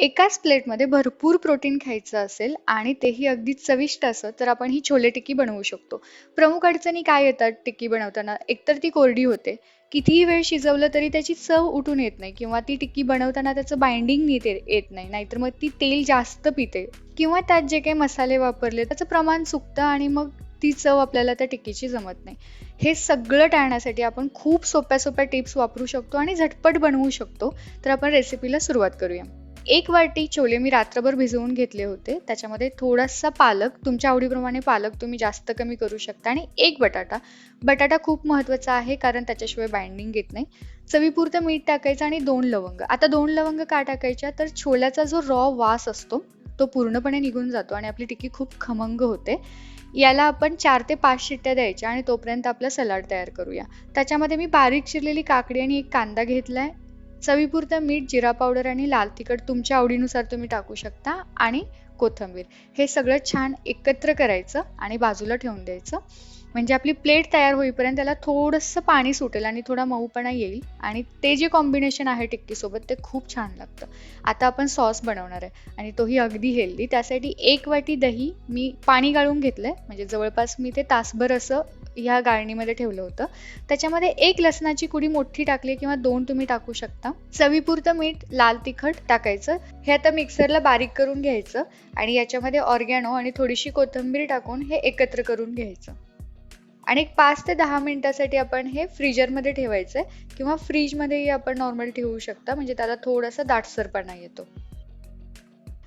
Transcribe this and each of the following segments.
एकाच प्लेटमध्ये भरपूर प्रोटीन खायचं असेल आणि तेही अगदी चविष्ट असं तर आपण ही छोले टिक्की बनवू शकतो. प्रमुख अडचणी काय येतात टिक्की बनवताना? एकतर ती कोरडी होते. कितीही वेळ शिजवलं तरी त्याची चव उठून येत नाही किंवा ती टिक्की बनवताना त्याचं बाइंडिंग नीट येत नाही. नाहीतर मग ती तेल जास्त पिते किंवा त्यात जे काही मसाले वापरले त्याचं प्रमाण चुकतं आणि मग ती चव आपल्याला त्या टिक्कीची जमत नाही. हे सगळं टाळण्यासाठी आपण खूप सोप्या-सोप्या टिप्स वापरू शकतो आणि झटपट बनवू शकतो. तर आपण रेसिपीला सुरुवात करूया. एक वाटी छोले मी रात्रभर भिजवून घेतले होते. त्याच्यामध्ये थोडासा पालक, तुमच्या आवडीप्रमाणे पालक तुम्ही जास्त कमी करू शकता आणि एक बटाटा. बटाटा खूप महत्त्वाचा आहे कारण त्याच्याशिवाय बाइंडिंग घेत नाही. चवीपुरतं मीठ टाकायचं आणि दोन लवंग. आता दोन लवंग का टाकायच्या? तर छोल्याचा जो रॉ वास असतो, तो पूर्णपणे निघून जातो आणि आपली टिक्की खूप खमंग होते. याला आपण चार ते पाच शिट्ट्या द्यायच्या आणि तोपर्यंत आपला सलाड तयार करूया. त्याच्यामध्ये मी बारीक चिरलेली काकडी आणि एक कांदा घेतला आहे चवीपुरतं मीठ, जिरा पावडर आणि लाल तिखट तुमच्या आवडीनुसार तुम्ही टाकू शकता आणि कोथिंबीर. हे सगळं छान एकत्र करायचं आणि बाजूला ठेवून द्यायचं. म्हणजे आपली प्लेट तयार होईपर्यंत त्याला थोडंसं पाणी सुटेल आणि थोडा मऊपणा येईल आणि ते जे कॉम्बिनेशन आहे टिक्कीसोबत ते खूप छान लागतं. आता आपण सॉस बनवणार आहे आणि तोही अगदी हेल्दी. त्यासाठी एक वाटी दही मी पाणी गाळून घेतलं आहे म्हणजे जवळपास मी ते तासभर असं ह्या गाळणीमध्ये ठेवलं होतं. त्याच्यामध्ये एक लसणाची कुडी मोठी टाकली किंवा दोन तुम्ही टाकू शकता. चवीपुरतं मीठ, लाल तिखट टाकायचं. हे आता मिक्सरला बारीक करून घ्यायचं आणि याच्यामध्ये ऑर्गॅनो आणि थोडीशी कोथिंबीर टाकून हे एकत्र करून घ्यायचं. आणि एक पाच ते दहा मिनिटासाठी आपण हे फ्रीजरमध्ये ठेवायचंय किंवा फ्रीजमध्येही आपण नॉर्मल ठेवू शकता. म्हणजे त्याला थोडासा दाटसरपणा येतो.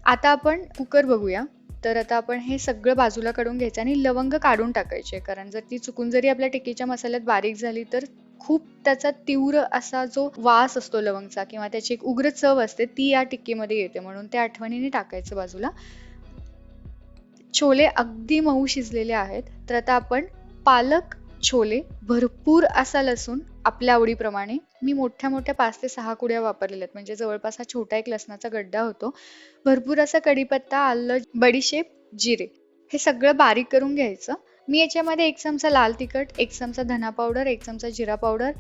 आता आपण कुकर बघूया. तर आता आपण हे सगळं बाजूला काढून घ्यायचं आणि लवंग काढून टाकायचे. कारण जर ती चुकून जरी आपल्या टिक्कीच्या मसाल्यात बारीक झाली तर खूप त्याचा तीव्र असा जो वास असतो लवंगचा किंवा त्याची एक उग्र चव असते ती या टिक्कीमध्ये येते. म्हणून ते आठवणीने टाकायचं बाजूला. छोले अगदी मऊ शिजलेले आहेत. तर आता आपण पालक, छोले, भरपूर असा लसूण आपल्या आवडीप्रमाणे मी मोठ्या-मोठ्या पाच ते सहा कुड्या वापरलेल्या आहेत. म्हणजे जवळपास हा छोटा एक लसणाचा गड्डा होतो. भरपूर असा कढीपत्ता, आलं, बडीशेप, जिरे हे सगळं बारीक करून घ्यायचं. मी याच्यामध्ये एक चमचा लाल तिखट, एक चमचा धना पावडर, एक चमचा जिरा पावडर,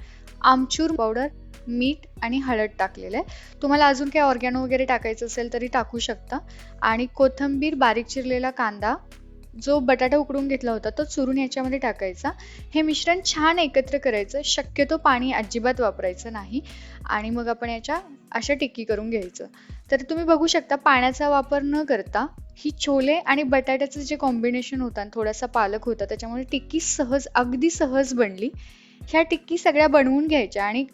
आमचूर पावडर, मीठ आणि हळद टाकलेलं आहे. तुम्हाला अजून काही ऑर्गॅनो वगैरे टाकायचं असेल तरी टाकू शकता. आणि कोथिंबीर, बारीक चिरलेला कांदा, जो बटाटा उकडून घेतला होता तो चुरून याच्यामध्ये टाकायचा. हे मिश्रण छान एकत्र करायचं. शक्यतो पाणी अजिबात वापरायचं नाही आणि मग आपण याच्या अशा टिक्की करून घ्यायचं. तर तुम्ही बघू शकता पाण्याचा वापर न करता ही छोले आणि बटाट्याचं जे कॉम्बिनेशन होतं आणि थोडासा पालक होता त्याच्यामुळे टिक्की सहज अगदी सहज बनली. ह्या टिक्की सगळ्या बनवून घ्यायच्या आणि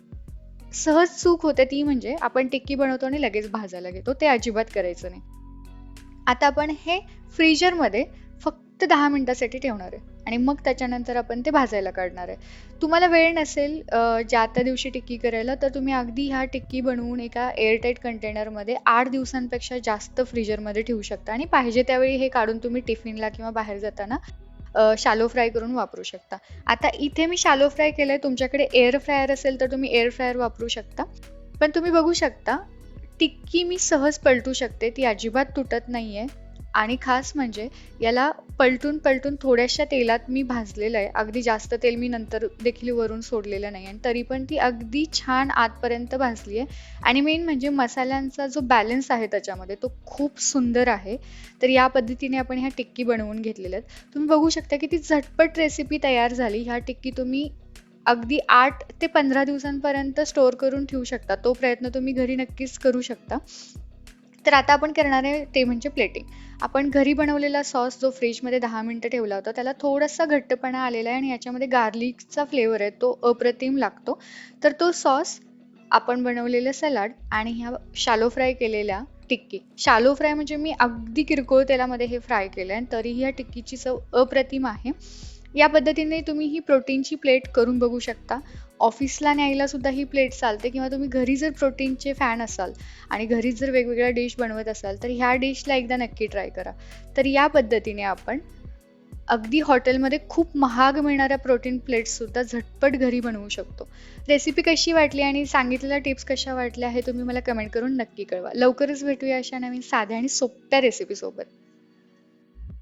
सहज चूक होते ती म्हणजे आपण टिक्की बनवतो आणि लगेच भाजायला घेतो. ते अजिबात करायचं नाही. आता आपण हे फ्रीजरमध्ये फक्त दहा मिनटासाठी ठेवणार आहे आणि मग त्याच्यानंतर आपण ते भाजायला काढणार आहे. तुम्हाला वेळ नसेल ज्या त्या दिवशी टिक्की करायला तर तुम्ही अगदी ह्या टिक्की बनवून एका एअरटाईट कंटेनरमध्ये आठ दिवसांपेक्षा जास्त फ्रीजरमध्ये ठेवू शकता आणि पाहिजे त्यावेळी हे काढून तुम्ही टिफिनला किंवा बाहेर जाताना शालो फ्राय करून वापरू शकता. आता इथे मी शालो फ्राय केलंय. तुमच्याकडे एअर फ्रायर असेल तर तुम्ही एअर फ्रायर वापरू शकता. पण तुम्ही बघू शकता टिक्की मी सहज पलटू शकते. ती अजिबात तुटत नाही आहे आणि खास म्हणजे याला पलटून-पलटून थोड्याशा तेलात मी भाजलेलं आहे. अगदी जास्त तेल मी नंतर देखील वरून सोडलेलं नाही आणि तरी पण ती अगदी छान आतपर्यंत भाजली आहे आणि मेन म्हणजे मसाल्यांचा जो बॅलन्स आहे त्याच्यामध्ये तो खूप सुंदर आहे. तर या पद्धतीने आपण ह्या टिक्की बनवून घेतलेल्या आहेत. तुम्ही बघू शकता की ती झटपट रेसिपी तयार झाली. ह्या टिक्की तुम्ही अगदी आठ ते 15 दिवसांपर्यंत स्टोअर करून ठेवू शकता. तो प्रयत्न तुम्ही घरी नक्कीच करू शकता. तर आता आपण करणार आहे ते म्हणजे प्लेटिंग. आपण घरी बनवलेला सॉस जो फ्रीजमध्ये दहा मिनटं ठेवला होता त्याला थोडासा घट्टपणा आलेला आहे आणि याच्यामध्ये गार्लिकचा फ्लेवर आहे तो अप्रतिम लागतो. तर तो सॉस, आपण बनवलेलं सलाड आणि ह्या शालो फ्राय केलेल्या टिक्की. शालो फ्राय म्हणजे मी अगदी किरकोळ तेलामध्ये हे फ्राय केलं आणि तरीही या टिक्कीची चव अप्रतिम आहे. या पद्धतीने तुम्ही ही प्रोटीनची प्लेट करून बघू शकता. ऑफिसला न्यायला सुद्धा ही प्लेट चालते किंवा तुम्ही घरी जर प्रोटीनचे फॅन असाल आणि घरीच जर वेगवेगळ्या डिश बनवत असाल तर ह्या डिशला एकदा नक्की ट्राय करा. तर या पद्धतीने आपण अगदी हॉटेलमध्ये खूप महाग मिळणाऱ्या प्रोटीन प्लेट्ससुद्धा झटपट घरी बनवू शकतो. रेसिपी कशी वाटली आणि सांगितलेल्या टिप्स कशा वाटल्या हे तुम्ही मला कमेंट करून नक्की कळवा. लवकरच भेटूया अशा नवीन साध्या आणि सोप्या रेसिपीसोबत.